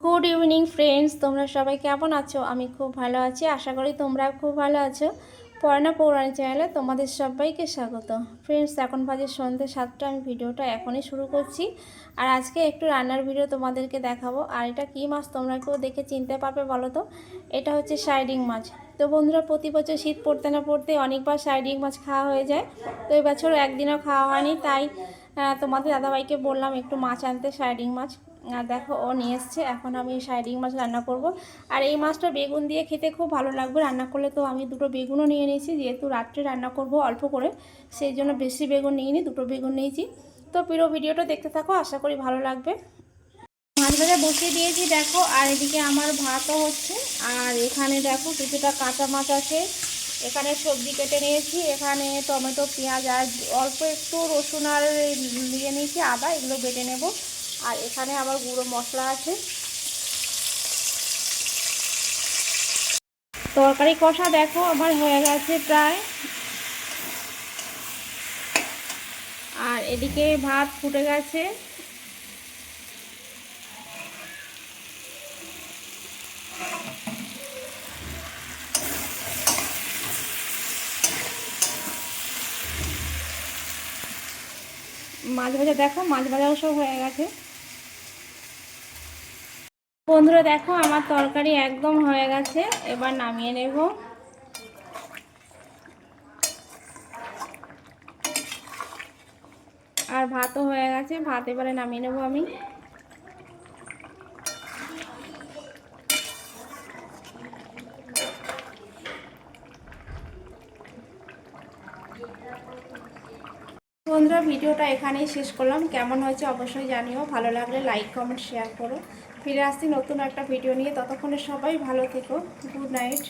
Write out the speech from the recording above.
Good evening friends তোমরা সবাই কেমন আছো? আমি খুব ভালো আছি। আশা করি তোমরা খুব ভালো আছো। পড়ানা পৌরাণী চ্যানেলে তোমাদের সবাইকে স্বাগত। ফ্রেন্ডস এখন বাজে সন্ধ্যে সাতটা। আমি ভিডিওটা এখনই শুরু করছি। আর আজকে একটু রান্নার ভিডিও তোমাদেরকে দেখাবো। আর এটা কী মাছ তোমরা কেউ দেখে চিনতে পারবে বলো তো? এটা হচ্ছে সাইডিং মাছ। তো বন্ধুরা, প্রতি বছর শীত পড়তে না পড়তে অনেকবার সাইডিং মাছ খাওয়া হয়ে যায়। তো এবছর একদিনও খাওয়া হয়নি। তাই তোমাদের দাদাভাইকে বললাম একটু মাছ আনতে সাইডিং মাছ। আর দেখো ও নিয়ে এসছে, এখন আমি সাইডিং মাছ রান্না করব। আর এই মাছটা বেগুন দিয়ে খেতে খুব ভালো লাগবে, রান্না করলে তো আমি দুটো বেগুনও নিয়ে নিয়েছি যেহেতু রাত্রে রান্না করব অল্প করে, সেই জন্য বেশি বেগুন নিয়ে নিই দুটো বেগুন নিয়েছি। তো পুরো ভিডিওটা দেখতে থাকো, আশা করি ভালো লাগবে। মাছ বসিয়ে দিয়েছি, দেখো, আর এদিকে আমার ভাতও হচ্ছে। আর এখানে দেখো কিছুটা কাঁচা মাছ আছে, এখানে সবজি কেটে নিয়েছি, এখানে টমেটো, পেঁয়াজ, আর অল্প একটু রসুন আর দিয়ে নিয়েছি, আদা, এগুলো বেটে নেব। আর এখানে আমার গুঁড়ো মশলা আছে। তরকারি কষা দেখো, আমার হয়ে গেছে প্রায়। আর এদিকে ভাত ফুটে গেছে। মাছ ভাজা দেখো, মাছ ভাজাও সব হয়ে গেছে। বন্ধুরা দেখো, আমার তরকারি একদম হয়ে গেছে। এবার নামিয়ে নেব। আর ভাতও হয়ে গেছে, ভাত এবারে নামিয়ে নেব আমি। বন্ধুরা, ভিডিওটা এখানেই শেষ করলাম। কেমন হয়েছে অবশ্যই জানিও। ভালো লাগলে লাইক কমেন্ট শেয়ার করো। ফিরে আসছি নতুন একটা ভিডিও নিয়ে। ততক্ষণে সবাই ভালো থেকো। Good night